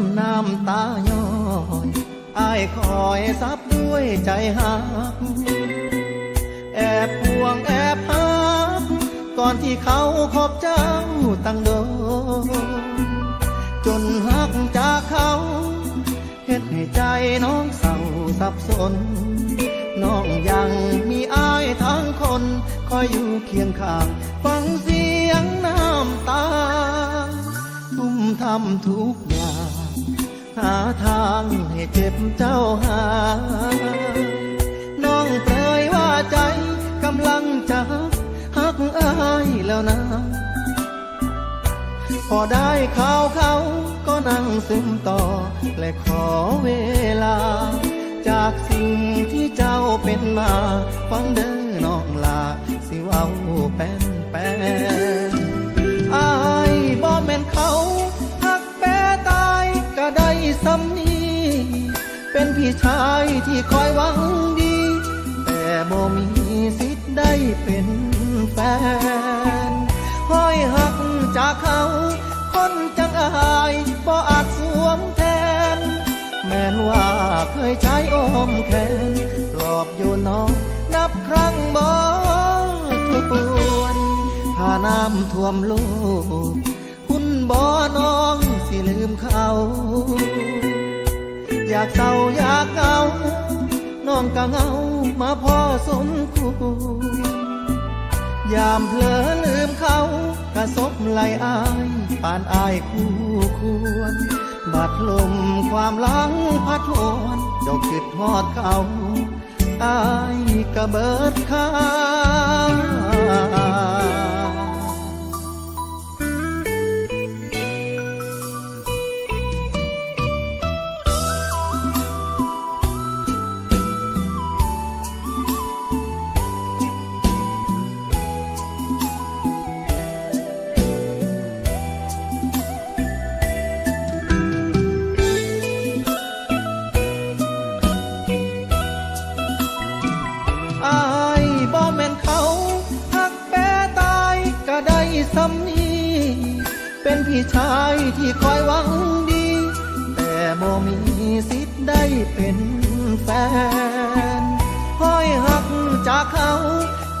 ย่อยอายคอยซับด้วยใจหัก แอบห่วงแอบหัก ก่อนที่เขาคบเจ้าตั้งโดจนหักจากเขาเฮ็ดให้ใจน้องเศร้าสับสน น้องยังมีอายทั้งคน คอยอยู่เคียงข้าง ฟังเสียงน้ำตา ทุ่มทำทุก หาทางให้เจ็บเจ้าหายน้องเปรยว่าใจกำลังจะหักอายแล้วนะ พอได้ข่าวเขาก็นั่งซึมต่อ และขอเวลา จากสิ่งที่เจ้าเป็นมา ฟังเด้อน้องลา สิเว้าแป้นแป้น เป็นพี่ชายที่คอยหวังดี แต่บ่มีสิทธิ์ได้เป็นแฟนห้อยหักจากเขา คนจังอายบ่อาจสวมแทน แม้นว่าเคยใช้อ้อมแขนปลอบอยู่น้องนับครั้งบ่ทวนถ้าน้ำท่วมโลก คุณบ่น้องสิลืมเขา อยากเศร้าอยากเงาน้องก็เงามาพอสมควรยามเพลอลืมเขากระซบไหลอายปานอายคู่ควรบัดลมความหลังพัดหวนเจ้าคิดฮอดเขาอายกระเบิดข้าง ซ้ำนี้เป็นพี่ชายที่คอยหวังดี แต่บ่มีสิทธิ์ได้เป็นแฟนห้อยหักจากเขา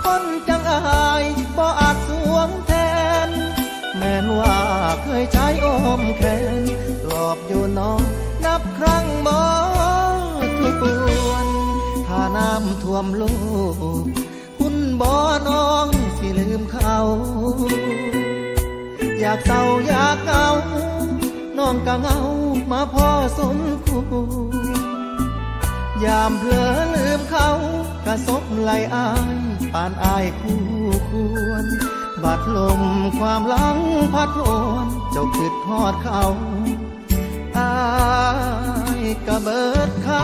คนจังอายบ่อาจสวมแทน แม้นว่าเคยใช้อ้อมแขนปลอบอยู่น้องนับครั้งบ่ทวนถ้าน้ำท่วมโลกคุณบ่น้อง สิลืมเขา อยากเศร้าอยากเงา น้องก็เงามาพ่อสมคู่ยามเผลอลืมเขากระซบไหลอายปานอายคู่ควร บัดลมความหลังพัดโอนเจ้าคิดทอดเขาอายกระเบิดเขา